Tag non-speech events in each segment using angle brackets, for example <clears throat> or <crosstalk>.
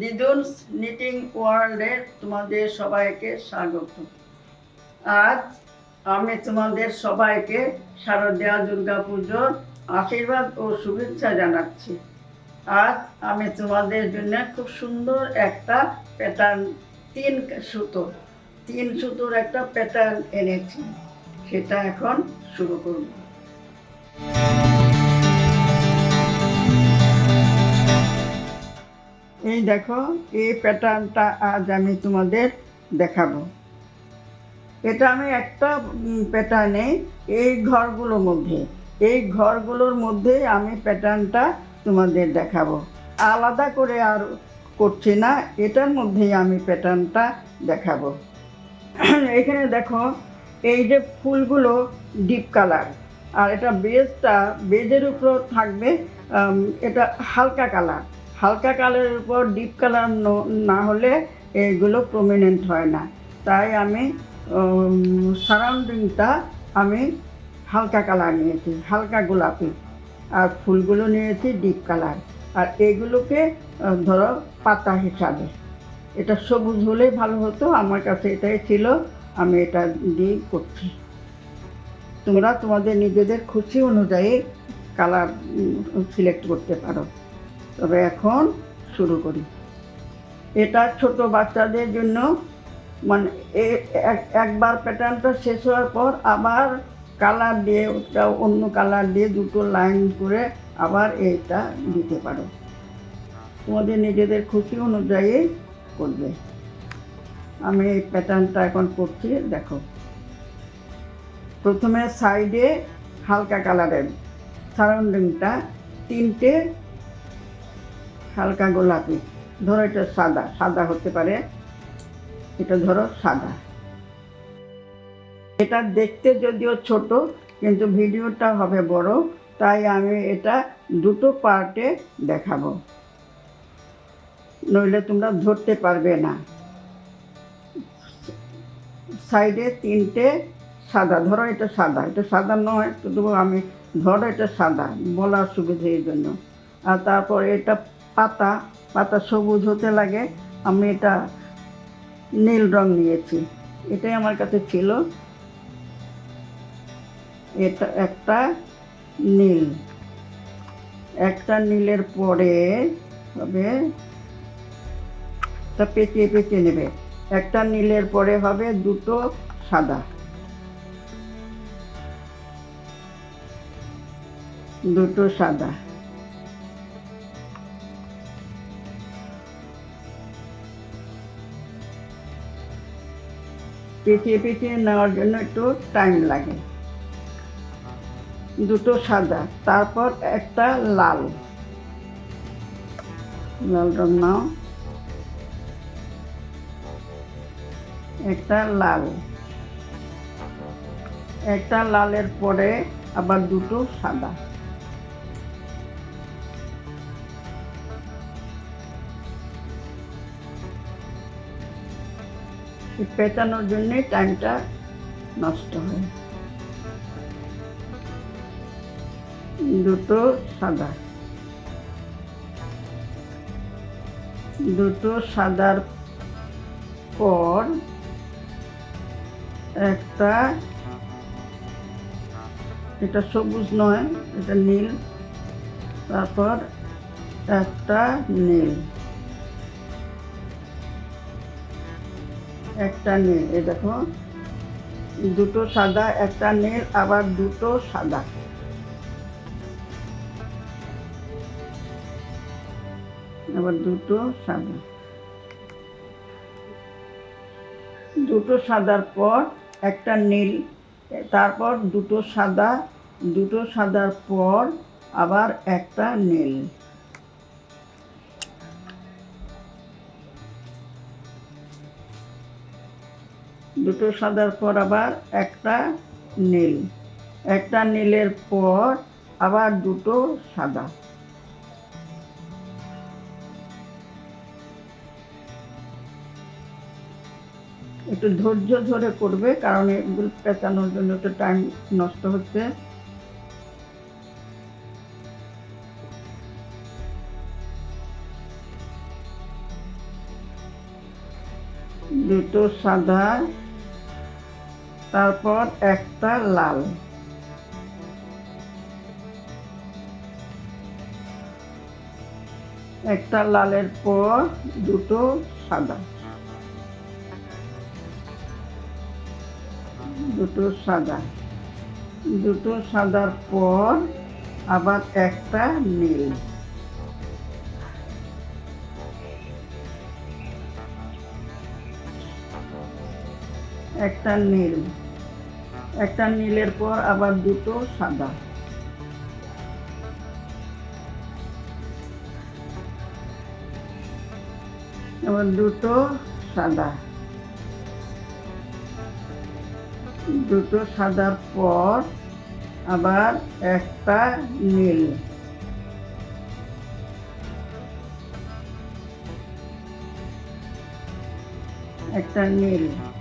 দিদুনস knitting ওয়ার্ল্ডে তোমাদের সবাইকে স্বাগত। আজ আমি তোমাদের সবাইকে শারদীয়া দুর্গা পুজোর আশীর্বাদ ও শুভেচ্ছা জানাচ্ছি। আজ আমি তোমাদের জন্য খুব সুন্দর একটা প্যাটার্ন তিন সুতো, তিন সুতোর একটা প্যাটার্ন এনেছি। সেটা এখন শুরু করব। এই দেখো, এই প্যাটার্নটা আজ আমি তোমাদের দেখাবো। এটা আমি একটা প্যাটার্নে এই ঘরগুলোর মধ্যে, এই ঘরগুলোর মধ্যে আমি প্যাটার্নটা তোমাদের দেখাবো। আলাদা করে আর করছি না, এটার মধ্যেই আমি প্যাটার্নটা দেখাবো। <clears throat> এখানে দেখো, এই যে ফুলগুলো ডিপ কালার আর এটা বেজটা বেজের উপর থাকবে এটা হালকা কালার হালকা কালারের উপর ডিপ কালার না হলে এগুলো প্রমিনেন্ট হয় না। তাই আমি সারাউন্ডিংটা আমি হালকা কালার নিয়েছি, হালকা গোলাপি। আর ফুলগুলো নিয়েছি ডিপ কালার আর এগুলোকে ধরো পাতা হিসাবে। এটা সবুজ হলেই ভালো হতো, আমার কাছে এটাই ছিল, আমি এটা দিয়ে করছি। তোমরা তোমাদের নিজেদের খুশি অনুযায়ী কালার সিলেক্ট করতে পারো। তবে এখন শুরু করি। এটা ছোট বাচ্চাদের জন্য মানে একবার প্যাটার্নটা শেষ হওয়ার পর আবার কালার দিয়ে ওটা অন্য কালার দিয়ে দুটো লাইন করে আবার এইটা দিতে পারো। তোমাদের নিজেদের খুশি অনুযায়ী করবে। আমি এই প্যাটার্নটা এখন করছি, দেখো। প্রথমে সাইডে হালকা কালারের সারাউন্ডিংটা তিনটে হালকা গোলাপি। ধরো এটা সাদা সাদা হতে পারে। এটা ধরো সাদা। এটা দেখতে যদিও ছোট, কিন্তু ভিডিওটা হবে বড়, তাই আমি এটা দুটো পার্টে দেখাবো। নইলে তোমরা ধরতে পারবে না। সাইডে তিনটে সাদা, ধরো এটা সাদা। এটা সাদা নয় তবু আমি, ধরো এটা সাদা, বলার সুবিধের জন্য। আর তারপর এটা পাতা পাতা সবুজ হতে লাগে। আমি এটা নীল রং নিয়েছি। এটাই আমার কাছে ছিল। এটা একটা নীল। একটা নীলের পরে হবে তা পেঁচিয়ে পেঁচিয়ে নেবে। একটা নীলের পরে হবে দুটো সাদা। দুটো সাদা। পেঁচিয়ে পেঁচিয়ে নেওয়ার জন্য একটু টাইম লাগে। দুটো সাদা, তারপর একটা লাল। লাল রং নাও। একটা লাল। একটা লালের পরে আবার দুটো সাদা। পেঁচানোর জন্যে টাইমটা নষ্ট হয়। দুটো সাদা। দুটো সাদার পর একটা এটা সবুজ নয়, এটা নীল। তারপর একটা নীল। একটা নীল, এই দেখো। দুটো সাদা, একটা নীল, আবার দুটো সাদা। আবার দুটো সাদা। দুটো সাদার পর একটা নীল, তারপর দুটো সাদা, দুটো সাদার পর আবার একটা নীল। দুটো সাদার পর আবার একটা নীল। একটা নীলের পর আবার দুটো সাদা। একটু ধৈর্য ধরে করবে, কারণ এগুলো পেঁচানোর জন্য একটু টাইম নষ্ট হচ্ছে। দুটো সাদা তারপর একটা লাল। একটা লালের পর দুটো সাদা। দুটো সাদা। দুটো সাদার পর আবার একটা নীল। একটা নীল। একটা নীলের পর আবার দুটো সাদা। আবার দুটো সাদা। দুটো সাদার পর আবার একটা নীল। একটা নীল।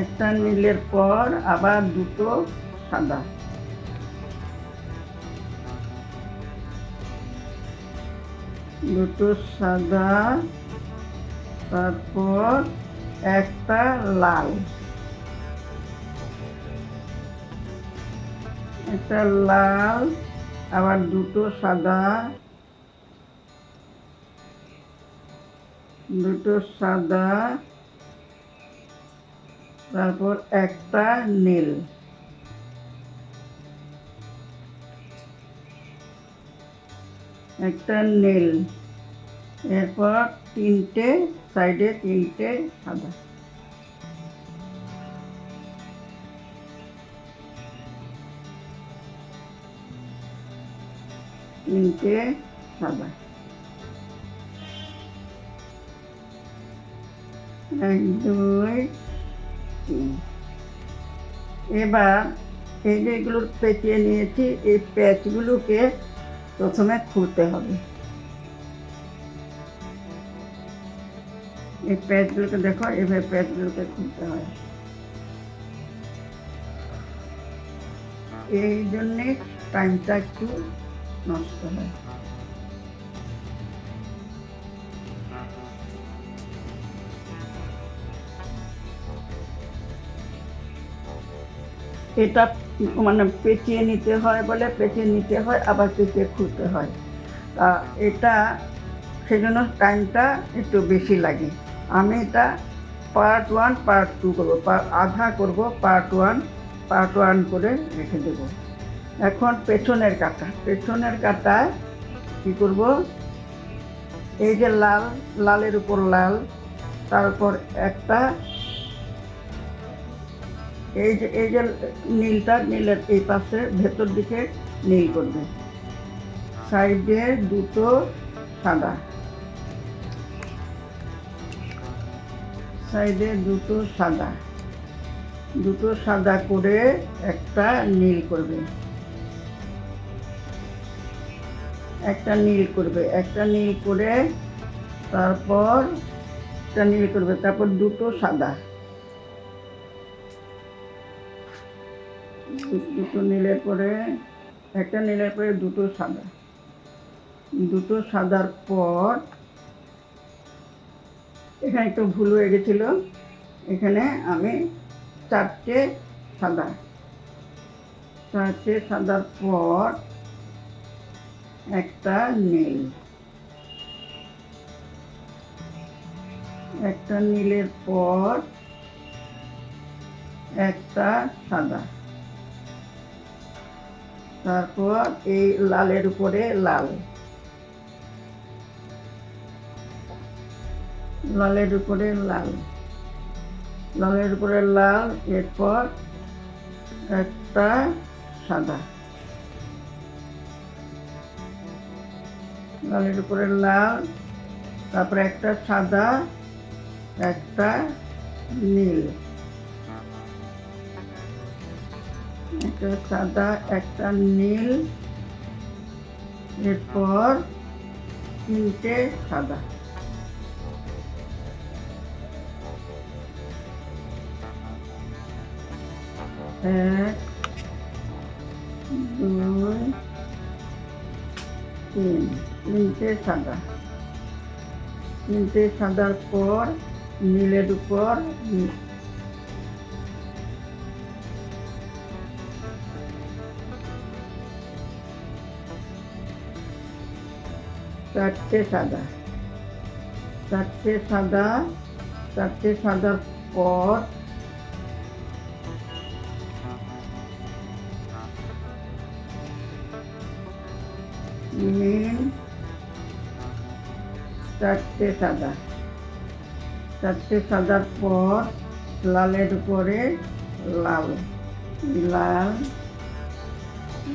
একটা নীলের পর আবার দুটো সাদা। দুটো সাদা, তারপর একটা লাল। একটা লাল, আবার দুটো সাদা। দুটো সাদা তারপর একটা নীল। একটা নীল। এরপর তিনটে সাইডে তিনটে সাদা। তিনটে সাদা। এক দুই এবার এই পেঁচিয়ে নিয়েছি, এই প্যাচগুলোকে প্রথমে খুলতে হবে। এই প্যাচগুলোকে দেখো, এভাবে প্যাচগুলোকে খুলতে হয়। এই জন্যে টাইমটা একটু নষ্ট হয়। এটা মানে পেঁচিয়ে নিতে হয় বলে, পেঁচিয়ে নিতে হয়, আবার পেঁচিয়ে খুলতে হয়। তা এটা, সেজন্য টাইমটা একটু বেশি লাগে। আমি এটা পার্ট ওয়ান পার্ট টু করব। আধা করব পার্ট ওয়ান পার্ট ওয়ান করে রেখে দেব। এখন পেছনের কাটা। পেছনের কাটায় কী করব? এই যে লাল, লালের উপর লাল, তারপর একটা এই যে এই যে নীলটা, নীলের এই পাশে ভেতর দিকে নীল করবে। সাইডে দুটো সাদা। সাইডে দুটো সাদা। দুটো সাদা করে একটা নীল করবে। একটা নীল করবে, একটা নীল করে তারপর একটা নীল করবে, তারপর দুটো সাদা। দুটো নীলের পরে, একটা নীলের পরে দুটো সাদা। দুটো সাদার পর, এখানে একটু ভুল হয়ে গেছিল। এখানে আমি চারটে সাদা। চারটে সাদার পর একটা নীল। একটা নীলের পর একটা সাদা। তারপর এই লালের উপরে লাল। লালের উপরে লাল। লালের উপরে লাল, এরপর একটা সাদা। লালের উপরে লাল, তারপরে একটা সাদা, একটা নীল। একটা সাদা, একটা নীল, এরপর তিনটে সাদা। এক, দুই, তিন। তিনটে সাদা। তিনটে সাদার পর নীলের উপর চারটে সাদা। চারটে সাদা, চারটে সাদার পর নীল চারটে সাদা। চারটে সাদার পর লালের উপরে লাল। লাল,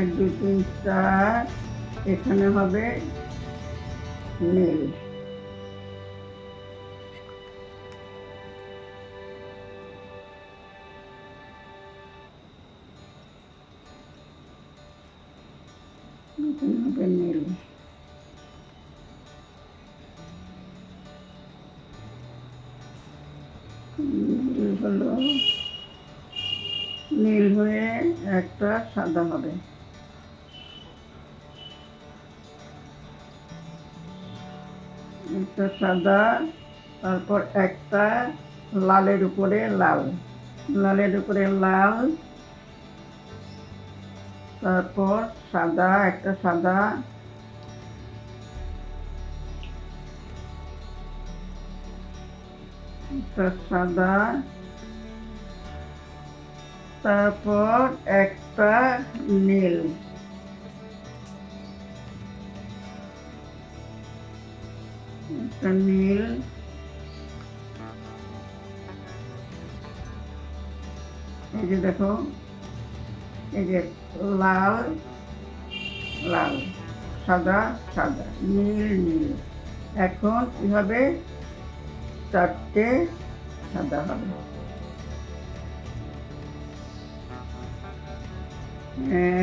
এক, দুই, তিন, চার, এখানে হবে এখানে হবে হলো নীল হয়ে একটা সাদা হবে। একটা সাদা, তারপর একটা লালের উপরে লাল। লালের উপরে লাল, তারপর সাদা, একটা সাদা। একটা সাদা। তারপর একটা নীল। একটা নীল এই যে দেখো, এই যে লাল লাল, সাদা সাদা, নীল নীল। এখন কি হবে? চারটে সাদা হবে।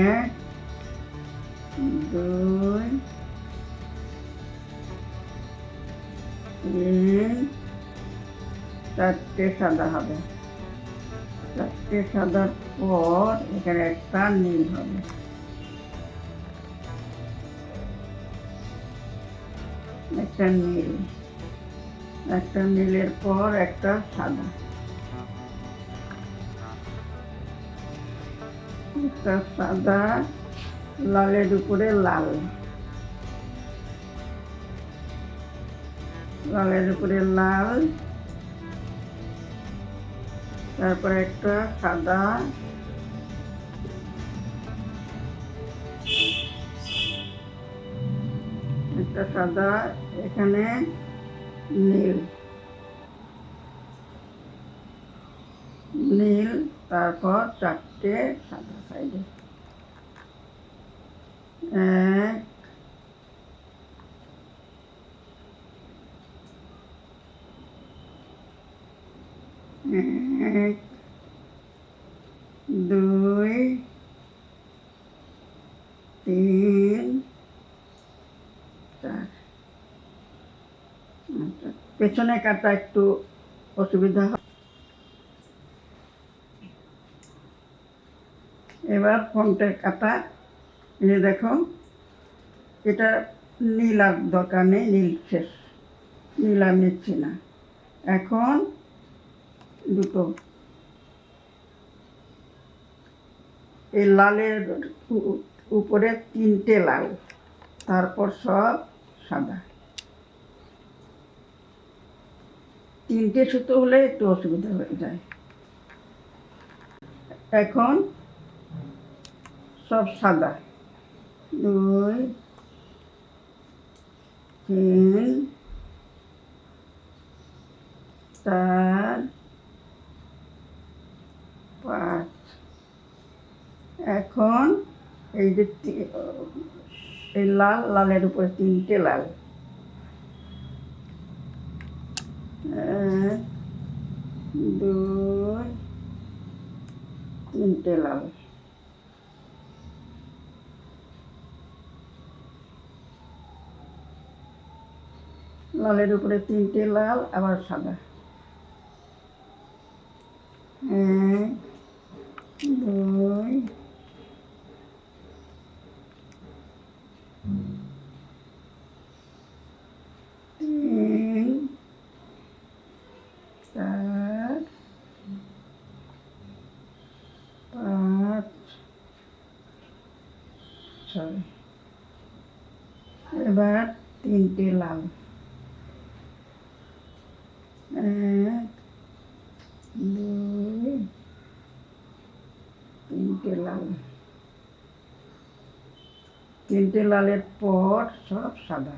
এক, দুই চারটে সাদা হবে। চারটে সাদার পর এখানে একটা নীল হবে। একটা নীল। একটা নীলের পর একটা সাদা। একটা সাদা, লালের উপরে লাল। লালের উপরে লাল। তারপর একটা সাদা। একটা সাদা, এখানে নীল। নীল, তারপর চারটে সাদা সাইডে এক এক দুই তিন চার। আচ্ছা, পেছনে কাটা একটু অসুবিধা হয়। এবার ফোনটার কাটা এই দেখো এটা নীল আর দরকার নেই নীল শেষ নীল আর নিচ্ছি না। এখন দুটো। এই লালের উপরে তিনটে লাল, তারপর সব সাদা। তিনটে সুতো হলে একটু অসুবিধা হয়ে যায়। এখন সব সাদা। দুই, তিন, চার পাঁচ। এখন এই যে এই লাল, লালের উপরে তিনটে লাল। এক, দুই, তিনটে লাল। লালের উপরে তিনটে লাল, আবার সাদা। এক rồi Sorry. bát, tin tiền lòng. লালের পর সব সাদা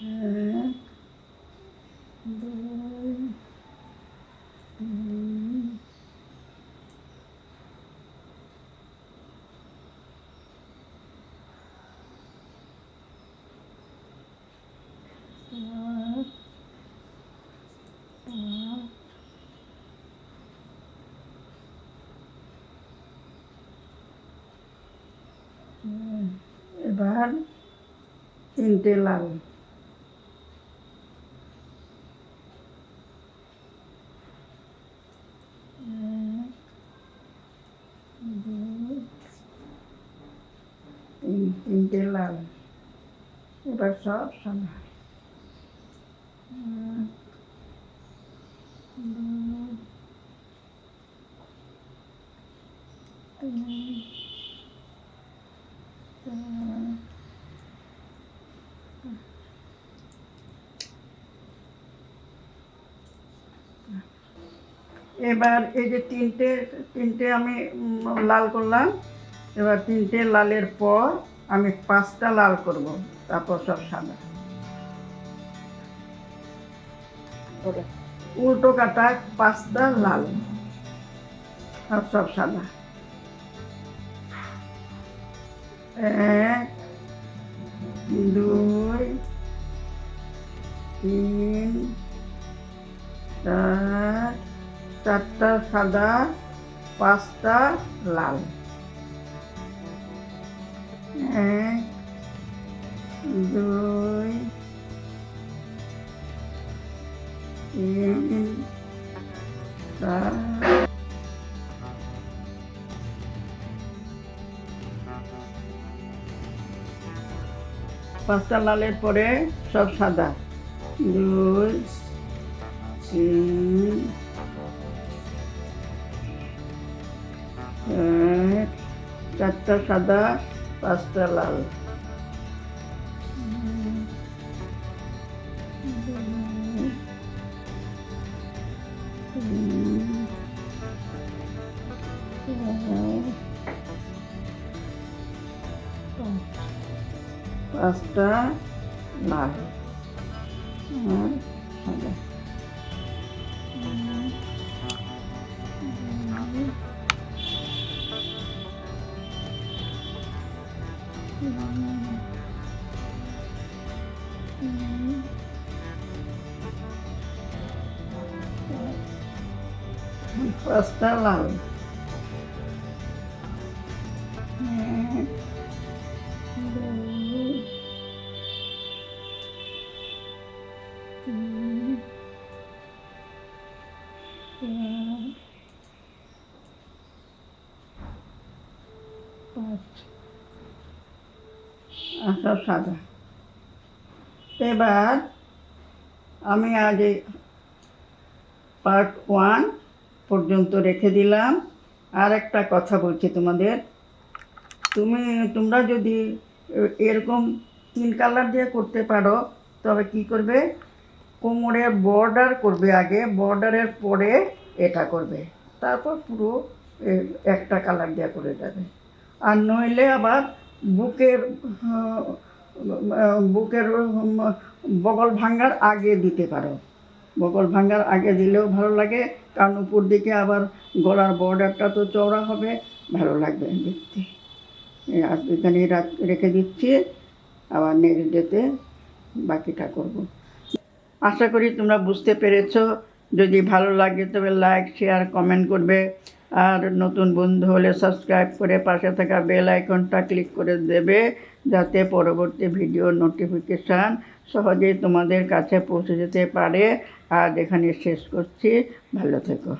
এক দুই তিন চার পাঁচ ছয়। এবার তিনটে লাল এক, দুই, তিন তিনটে লাল এবার সব সাদা এক, দুই, তিন, চার, এবার এই যে তিনটে তিনটে আমি লাল করলাম। এবার তিনটে লালের পর আমি পাঁচটা লাল করব তারপর সব সাদা। উল্টো কাটা পাঁচটা লাল আর সব সাদা। এক দুই তিন চার চারটা সাদা, পাঁচটা লাল। এক, দুই, তিন, চার। পাঁচটা লালের পরে সব সাদা। দুই, তিন চারটা সাদা পাঁচটা লাল। পাঁচটা লাল এক, দুই, তিন, চার, পাঁচ আর সব সাদা এবার আমি আজ এই পার্ট ওয়ান পর্যন্ত রেখে দিলাম। আর একটা কথা বলছি তোমাদের। তুমি, তোমরা যদি এরকম তিন কালার দিয়ে করতে পারো, তবে কি করবে? কোমরে বর্ডার করবে আগে বর্ডারের পরে এটা করবে। তারপর পুরো একটা কালার দিয়ে করে যাবে আর নইলে আবার বুকের বুকের বগল ভাঙ্গার আগে দিতে পারো। বগল ভাঙ্গার আগে দিলেও ভালো লাগে, কারণ উপর দিকে আবার গলার বর্ডারটা তো চওড়া হবে, ভালো লাগবে দেখতে। আজ এখানে রাখ- রেখে দিচ্ছি, আবার নেক্সট ডেতে বাকিটা করব। আশা করি তোমরা বুঝতে পেরেছ, যদি ভালো লাগে তবে লাইক শেয়ার কমেন্ট করবে, আর নতুন বন্ধু হলে সাবস্ক্রাইব করে পাশে থাকা বেল আইকনটা ক্লিক করে দেবে, যাতে পরবর্তী ভিডিও নোটিফিকেশান সহজেই তোমাদের কাছে পৌঁছে যেতে পারে। আজ এখানে শেষ করছি। ভালো থেকো।